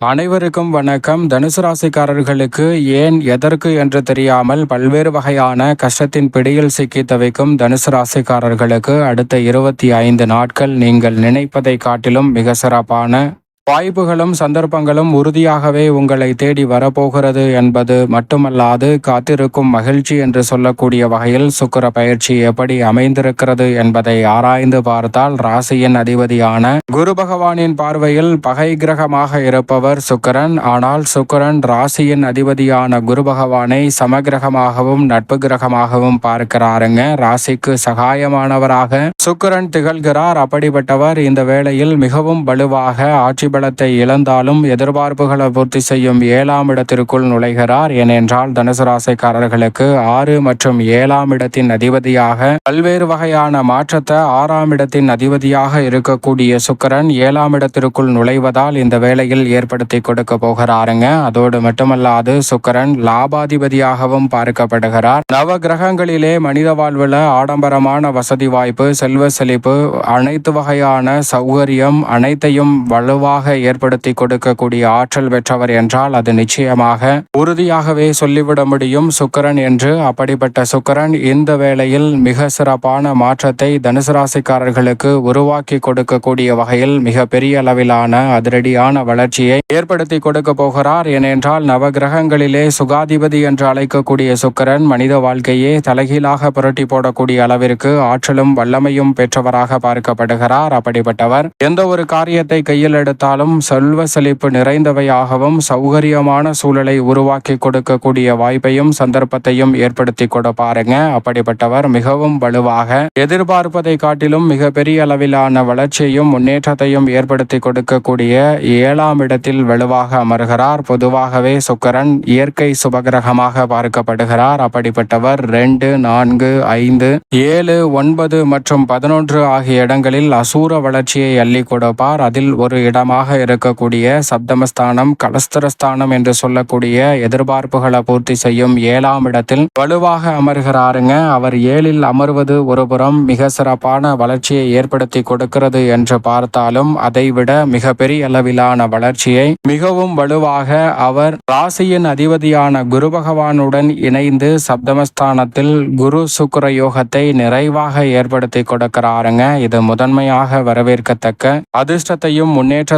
அனைவருக்கும் வணக்கம். தனுசு ராசிக்காரர்களுக்கு ஏன் எதற்கு என்று தெரியாமல் பல்வேறு வகையான கஷ்டத்தின் பிடியில் சிக்கி தவிக்கும் தனுசு ராசிக்காரர்களுக்கு அடுத்த இருபத்தி ஐந்து நாட்கள் நீங்கள் நினைப்பதை காட்டிலும் மிக சிறப்பான வாய்ப்புகளும் சந்தர்ப்பங்களும் உறுதியாகவே உங்களை தேடி வரப்போகிறது என்பது மட்டுமல்லாது காத்திருக்கும் மகிழ்ச்சி என்று சொல்லக்கூடிய வகையில் சுக்கர பயிற்சி எப்படி அமைந்திருக்கிறது என்பதை ஆராய்ந்து பார்த்தால் ராசியின் அதிபதியான குரு பகவானின் பார்வையில் பகை கிரகமாக இருப்பவர் சுக்கரன். ஆனால் சுக்கரன் ராசியின் அதிபதியான குரு பகவானை சமகிரகமாகவும் நட்பு கிரகமாகவும் பார்க்கிறாருங்க. ராசிக்கு சகாயமானவராக சுக்கரன் திகழ்கிறார். அப்படிப்பட்டவர் இந்த வேளையில் மிகவும் வலுவாக ஆட்சி பலத்தை இழந்தாலும் எதிர்பார்ப்புகளை பூர்த்தி செய்யும் ஏழாம் இடத்திற்குள் நுழைகிறார். ஏனென்றால் தனுசு ராசிக்காரர்களுக்கு ஆறு மற்றும் ஏழாம் இடத்தின் அதிபதியாக பல்வேறு வகையான மாற்றத்தை ஆறாம் இடத்தின் அதிபதியாக இருக்கக்கூடிய சுக்கரன் ஏழாம் இடத்திற்குள் நுழைவதால் இந்த வேளையில் ஏற்படுத்தி கொடுக்க போகிறாருங்க. அதோடு மட்டுமல்லாது சுக்கரன் லாபாதிபதியாகவும் பார்க்கப்படுகிறார். நவ கிரகங்களிலே மனித வாழ்வில் ஆடம்பரமான வசதி வாய்ப்பு செல்வ செழிப்பு அனைத்து வகையான சௌகரியம் அனைத்தையும் வலுவாக ஏற்படுத்தி கொடுக்கக்கூடிய ஆற்றல் பெற்றவர் என்றால் அது நிச்சயமாக உறுதியாகவே சொல்லிவிட முடியும். சுக்கரன் என்று அப்படிப்பட்ட சுக்கரன் இந்த வேளையில் மிக சிறப்பான மாற்றத்தை தனுசு ராசிக்காரர்களுக்கு உருவாக்கி கொடுக்கக்கூடிய வகையில் மிக பெரிய அளவிலான அதிரடியான வளர்ச்சியை ஏற்படுத்தி கொடுக்க போகிறார். ஏனென்றால் நவகிரகங்களிலே சுகாதிபதி என்று அழைக்கக்கூடிய சுக்கரன் மனித வாழ்க்கையே தலைகீழாக புரட்டி போடக்கூடிய அளவிற்கு ஆற்றலும் வல்லமையும் பெற்றவராக பார்க்கப்படுகிறார். அப்படிப்பட்டவர் எந்த ஒரு காரியத்தை கையில் எடுத்தாலும் செல்வ செழிப்பு நிறைந்தவையாகவும் சௌகரியமான சூழலை உருவாக்கி கொடுக்கக்கூடிய வாய்ப்பையும் சந்தர்ப்பத்தையும் ஏற்படுத்தி கொடுப்பாருங்க அப்படிப்பட்டவர் மிகவும் வலுவாக எதிர்பார்ப்பதை காட்டிலும் மிக பெரிய அளவிலான வளர்ச்சியையும் முன்னேற்றத்தையும் ஏற்படுத்தி கொடுக்கக்கூடிய ஏழாம் இடத்தில் வலுவாக அமர்கிறார். பொதுவாகவே சுக்கரன் இயற்கை சுபகிரகமாக பார்க்கப்படுகிறார். அப்படிப்பட்டவர் ரெண்டு நான்கு ஐந்து ஏழு ஒன்பது மற்றும் பதினொன்று ஆகிய இடங்களில் அசூர வளர்ச்சியை அள்ளி கொடுப்பார். அதில் ஒரு இடமாக இருக்கக்கூடிய சப்தமஸ்தானம் கலஸ்தரஸ்தானம் என்று சொல்லக்கூடிய எதிர்பார்ப்புகளை பூர்த்தி செய்யும் ஏழாம் இடத்தில் வலுவாக அமர்கிறாருங்க. அவர் ஏழில் அமர்வது ஒருபுறம் மிக சிறப்பான வளர்ச்சியை ஏற்படுத்தி கொடுக்கிறது என்று பார்த்தாலும் அதைவிட மிக பெரிய அளவிலான வளர்ச்சியை மிகவும் வலுவாக அவர் ராசியின் அதிபதியான குரு பகவானுடன் இணைந்து சப்தமஸ்தானத்தில் குரு சுக்கர யோகத்தை நிறைவாக ஏற்படுத்தி கொடுக்கிறாருங்க. இது முதன்மையாக வரவேற்கத்தக்க அதிர்ஷ்டத்தையும்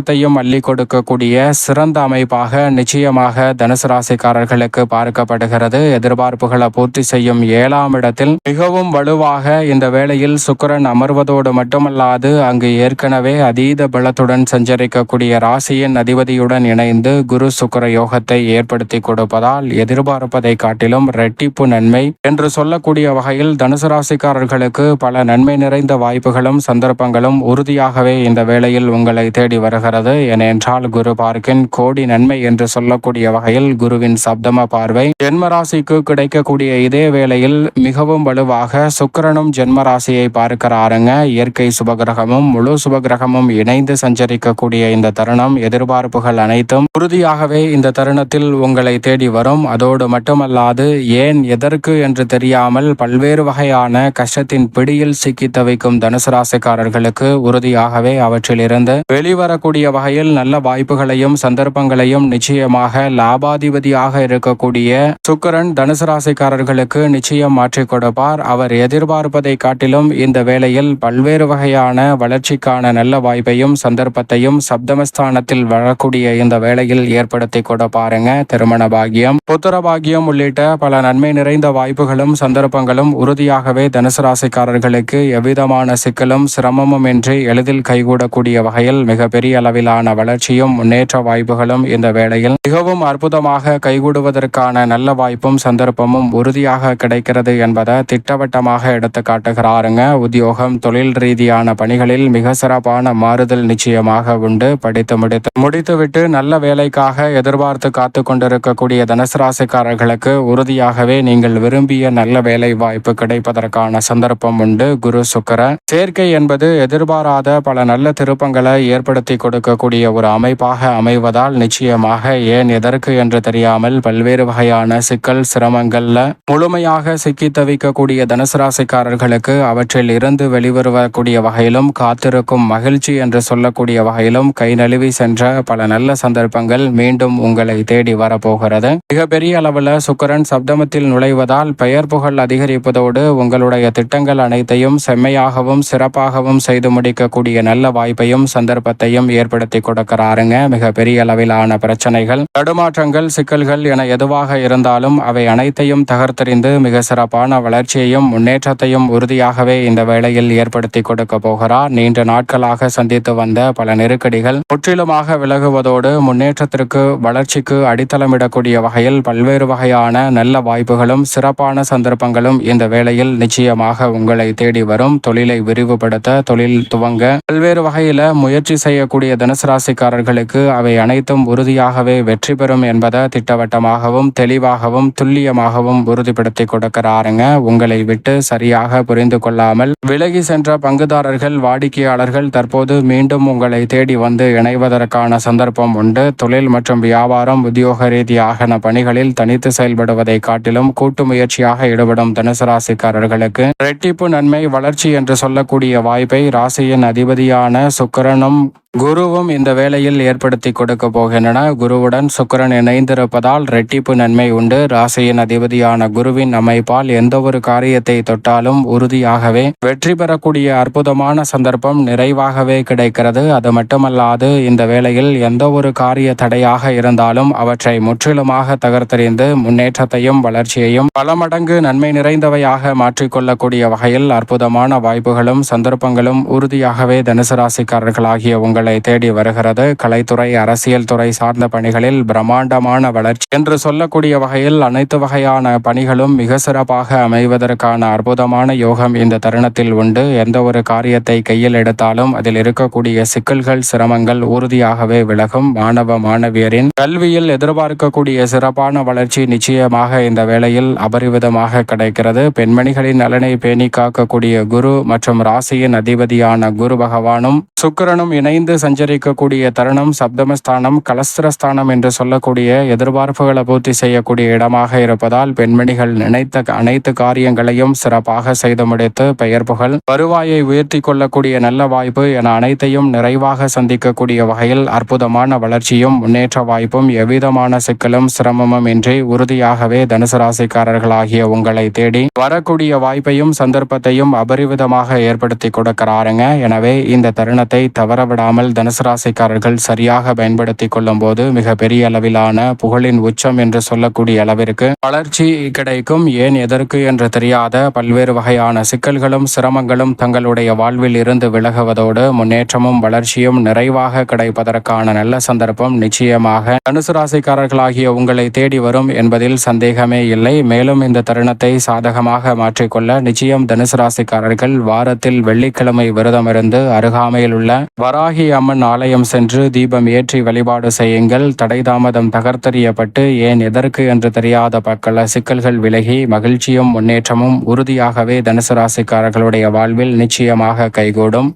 முன்னேற்றத்தையும் அள்ளி கொடுக்கக்கூடிய சிறந்த அமைப்பாக நிச்சயமாக தனுசு ராசிக்காரர்களுக்கு பார்க்கப்படுகிறது. எதிர்பார்ப்புகளை பூர்த்தி செய்யும் ஏழாம் இடத்தில் மிகவும் வலுவாக இந்த வேளையில் சுக்கரன் அமர்வதோடு மட்டுமல்லாது அங்கு ஏற்கனவே அதீத பலத்துடன் சஞ்சரிக்கக்கூடிய ராசியின் அதிபதியுடன் இணைந்து குரு சுக்கர யோகத்தை ஏற்படுத்தி கொடுப்பதால் எதிர்பார்ப்பதை காட்டிலும் ரெட்டிப்பு நன்மை என்று சொல்லக்கூடிய வகையில் தனுசு ராசிக்காரர்களுக்கு பல நன்மை நிறைந்த வாய்ப்புகளும் சந்தர்ப்பங்களும் உறுதியாகவே இந்த வேளையில் உங்களை தேடி வருகிறது. ஏனென்றால் குரு பார்க்கின் கோடி நன்மை என்று சொல்லக்கூடிய வகையில் குருவின் சப்தம பார்வை ஜென்மராசிக்கு கிடைக்கக்கூடிய இதே வேளையில் மிகவும் வலுவாக சுக்கிரனும் ஜென்மராசியை பார்க்கிறாருங்க. இயற்கை சுபகிரகமும் முழு சுபகிரகமும் இணைந்து சஞ்சரிக்கக்கூடிய இந்த தருணம் எதிர்பார்ப்புகள் அனைத்தும் உறுதியாகவே இந்த தருணத்தில் உங்களை தேடி வரும். அதோடு மட்டுமல்லாது ஏன் எதற்கு என்று தெரியாமல் பல்வேறு வகையான கஷ்டத்தின் பிடியில் சிக்கி தவிக்கும் தனுசு ராசிக்காரர்களுக்கு உறுதியாகவே அவற்றிலிருந்து வெளிவரக்கூடிய வகையில் நல்ல வாய்ப்புகளையும் சந்தர்ப்பங்களையும் நிச்சயமாக லாபாதிபதியாக இருக்கக்கூடிய சுக்கரன் தனுசு ராசிக்காரர்களுக்கு நிச்சயம் மாற்றி கொடுப்பார். அவர் எதிர்பார்ப்பதை காட்டிலும் இந்த வேளையில் பல்வேறு வகையான வளர்ச்சிக்கான நல்ல வாய்ப்பையும் சந்தர்ப்பத்தையும் சப்தமஸ்தானத்தில் வரக்கூடிய இந்த வேளையில் ஏற்படுத்தி கொடுப்பாருங்க. திருமண பாகியம் புத்திர பாகியம் உள்ளிட்ட பல நன்மை நிறைந்த வாய்ப்புகளும் சந்தர்ப்பங்களும் உறுதியாகவே தனுசு ராசிக்காரர்களுக்கு எவ்விதமான சிக்கலும் சிரமமும் இன்றி எளிதில் கைகூடக்கூடிய வகையில் மிகப்பெரிய அளவிலான வளர்ச்சியும் முன்னேற்ற வாய்ப்புகளும் இந்த வேளையில் மிகவும் அற்புதமாக கைகூடுவதற்கான நல்ல வாய்ப்பும் சந்தர்ப்பமும் உறுதியாக கிடைக்கிறது என்பதை திட்டவட்டமாக எடுத்து காட்டுகிறாருங்க. உத்தியோகம் தொழில் ரீதியான பணிகளில் மிக சிறப்பான மாறுதல் நிச்சயமாக உண்டு. படித்து முடித்து முடித்துவிட்டு நல்ல வேலைக்காக எதிர்பார்த்து காத்து கொண்டிருக்கக்கூடிய தனுசு ராசிக்காரர்களுக்கு உறுதியாகவே நீங்கள் விரும்பிய நல்ல வேலை வாய்ப்பு கிடைப்பதற்கான சந்தர்ப்பம் உண்டு. குரு சுக்கர சேர்க்கை என்பது எதிர்பாராத பல நல்ல திருப்பங்களை ஏற்படுத்தி கொடுக்க கொடுக்கக்கூடிய ஒரு அமைப்பாக அமைவதால் நிச்சயமாக ஏன் எதற்கு என்று தெரியாமல் பல்வேறு வகையான சிக்கல் சிரமங்கள்ல முழுமையாக சிக்கி தவிக்கக்கூடிய தனுசு ராசிக்காரர்களுக்கு அவற்றில் இருந்து வெளிவருவக்கூடிய வகையிலும் காத்திருக்கும் மகிழ்ச்சி என்று சொல்லக்கூடிய வகையிலும் கை நழுவி சென்ற பல நல்ல சந்தர்ப்பங்கள் மீண்டும் உங்களை தேடி வரப்போகிறது. மிகப்பெரிய அளவில் சுக்கரன் சப்தமத்தில் நுழைவதால் பெயர் புகழ் அதிகரிப்பதோடு உங்களுடைய திட்டங்கள் அனைத்தையும் செம்மையாகவும் சிறப்பாகவும் செய்து முடிக்கக்கூடிய நல்ல வாய்ப்பையும் சந்தர்ப்பத்தையும் ஏற்படுத்த கொடுக்கிறாருங்க. மிகப்பெரிய பெரிய அளவிலான பிரச்சனைகள். தடுமாற்றங்கள் சிக்கல்கள் என எதுவாக இருந்தாலும் அவை அனைத்தையும் தகர்த்தெறிந்து மிக சிறப்பான வளர்ச்சியையும் முன்னேற்றத்தையும் உறுதியாகவே இந்த வேளையில் ஏற்படுத்தி கொடுக்க போகிறார். நீண்ட நாட்களாக சந்தித்து வந்த பல நெருக்கடிகள் முற்றிலுமாக விலகுவதோடு முன்னேற்றத்திற்கு வளர்ச்சிக்கு அடித்தளமிடக்கூடிய வகையில் பல்வேறு வகையான நல்ல வாய்ப்புகளும் சிறப்பான சந்தர்ப்பங்களும் இந்த வேளையில் நிச்சயமாக உங்களை தேடி வரும். தொழிலை விரிவுபடுத்த தொழில் துவங்க பல்வேறு வகையில முயற்சி செய்யக்கூடியதன் தனுசு ராசிக்காரர்களுக்கு அவை அனைத்தும் உறுதியாகவே வெற்றி பெறும் என்பதை திட்டவட்டமாகவும் தெளிவாகவும் துல்லியமாகவும் உறுதிப்படுத்தி கொடுக்கிறாருங்க. உங்களை விட்டு சரியாக புரிந்து கொள்ளாமல் விலகி சென்ற பங்குதாரர்கள் வாடிக்கையாளர்கள் தற்போது மீண்டும் உங்களை தேடி வந்து இணைவதற்கான சந்தர்ப்பம் உண்டு. தொழில் மற்றும் வியாபாரம் உத்தியோக ரீதியாகன பணிகளில் தனித்து செயல்படுவதை காட்டிலும் கூட்டு முயற்சியாக ஈடுபடும் தனுசு ராசிக்காரர்களுக்கு ரெட்டிப்பு நன்மை வளர்ச்சி என்று சொல்லக்கூடிய வாய்ப்பை ராசியின் அதிபதியான சுக்கரனும் குருவும் இந்த வேளையில் ஏற்படுத்தி கொடுக்க போகின்றன. குருவுடன் சுக்கிரன் இணைந்திருப்பதால் ரெட்டிப்பு நன்மை உண்டு. ராசியின் அதிபதியான குருவின் அமைப்பால் எந்த ஒரு காரியத்தை தொட்டாலும் உறுதியாகவே வெற்றி பெறக்கூடிய அற்புதமான சந்தர்ப்பம் நிறைவாகவே கிடைக்கிறது. அது மட்டுமல்லாது இந்த வேளையில் எந்த ஒரு காரிய தடையாக இருந்தாலும் அவற்றை முற்றிலுமாக தகர்த்தெறிந்து முன்னேற்றத்தையும் வளர்ச்சியையும் பல மடங்கு நன்மை நிறைந்தவையாக மாற்றிக்கொள்ளக்கூடிய வகையில் அற்புதமான வாய்ப்புகளும் சந்தர்ப்பங்களும் உறுதியாகவே தனுசு ராசிக்காரர்களாகிய உங்கள் உங்களை தேடி வருகிறது. கலைத்துறை அரசியல் துறை சார்ந்த பணிகளில் பிரம்மாண்டமான வளர்ச்சி என்று சொல்லக்கூடிய வகையில் அனைத்து வகையான பணிகளும் மிக சிறப்பாக அமைவதற்கான அற்புதமான யோகம் இந்த தருணத்தில் உண்டு. எந்த ஒரு காரியத்தை கையில் எடுத்தாலும் அதில் இருக்கக்கூடிய சிக்கல்கள் சிரமங்கள் உறுதியாகவே விலகும். மாணவ மாணவியரின் கல்வியில் எதிர்பார்க்கக்கூடிய சிறப்பான வளர்ச்சி நிச்சயமாக இந்த வேளையில் அபரிவிதமாக கிடைக்கிறது. பெண்மணிகளின் நலனை பேணி காக்கக்கூடிய குரு மற்றும் ராசியின் அதிபதியான குரு பகவானும் சுக்கரனும் இணைந்து சேர்ந்து சஞ்சரிக்கக்கூடிய தருணம் சப்தமஸ்தானம் கலஸ்திரஸ்தானம் என்று சொல்லக்கூடிய எதிர்பார்ப்புகளை பூர்த்தி செய்யக்கூடிய இடமாக இருப்பதால் பெண்மணிகள் நினைத்த அனைத்து காரியங்களையும் சிறப்பாக செய்து முடித்து பெயர் புகழ் வருவாயை உயர்த்தி கொள்ளக்கூடிய நல்ல வாய்ப்பு என அனைத்தையும் நிறைவாக சந்திக்கக்கூடிய வகையில் அற்புதமான வளர்ச்சியும் முன்னேற்ற வாய்ப்பும் எவ்விதமான சிக்கலும் சிரமமும் இன்றி உறுதியாகவே தனுசு ராசிக்காரர்களாகிய உங்களை தேடி வரக்கூடிய வாய்ப்பையும் சந்தர்ப்பத்தையும் அபரிவிதமாக ஏற்படுத்தி கொடுக்கிறாருங்க. எனவே இந்த தருணத்தை தவறவிடாமல் இல்லாமல் தனுசு ராசிக்காரர்கள் சரியாக பயன்படுத்தி கொள்ளும் போது மிக பெரிய அளவிலான புகழின் உச்சம் என்று சொல்லக்கூடிய அளவிற்கு வளர்ச்சி கிடைக்கும். ஏன் எதற்கு என்று தெரியாத பல்வேறு வகையான சிக்கல்களும் சிரமங்களும் தங்களுடைய வாழ்வில் இருந்து விலகுவதோடு முன்னேற்றமும் வளர்ச்சியும் நிறைவாக கிடைப்பதற்கான நல்ல சந்தர்ப்பம் நிச்சயமாக தனுசு ராசிக்காரர்களாகிய உங்களை தேடி வரும் என்பதில் சந்தேகமே இல்லை. மேலும் இந்த தருணத்தை சாதகமாக மாற்றிக்கொள்ள நிச்சயம் தனுசு ராசிக்காரர்கள் வாரத்தில் வெள்ளிக்கிழமை விரதமிருந்து அருகாமையில் உள்ள வராகி அம்மன் ஆலயம் சென்று தீபம் ஏற்றி வழிபாடு செய்யுங்கள். தடை தாமதம் தகர்த்தறியப்பட்டு ஏன் எதற்கு என்று தெரியாத பக்கல சிக்கல்கள் விலகி மகிழ்ச்சியும் முன்னேற்றமும் உறுதியாகவே தனுசு ராசிக்காரர்களுடைய வாழ்வில் நிச்சயமாக கைகூடும்.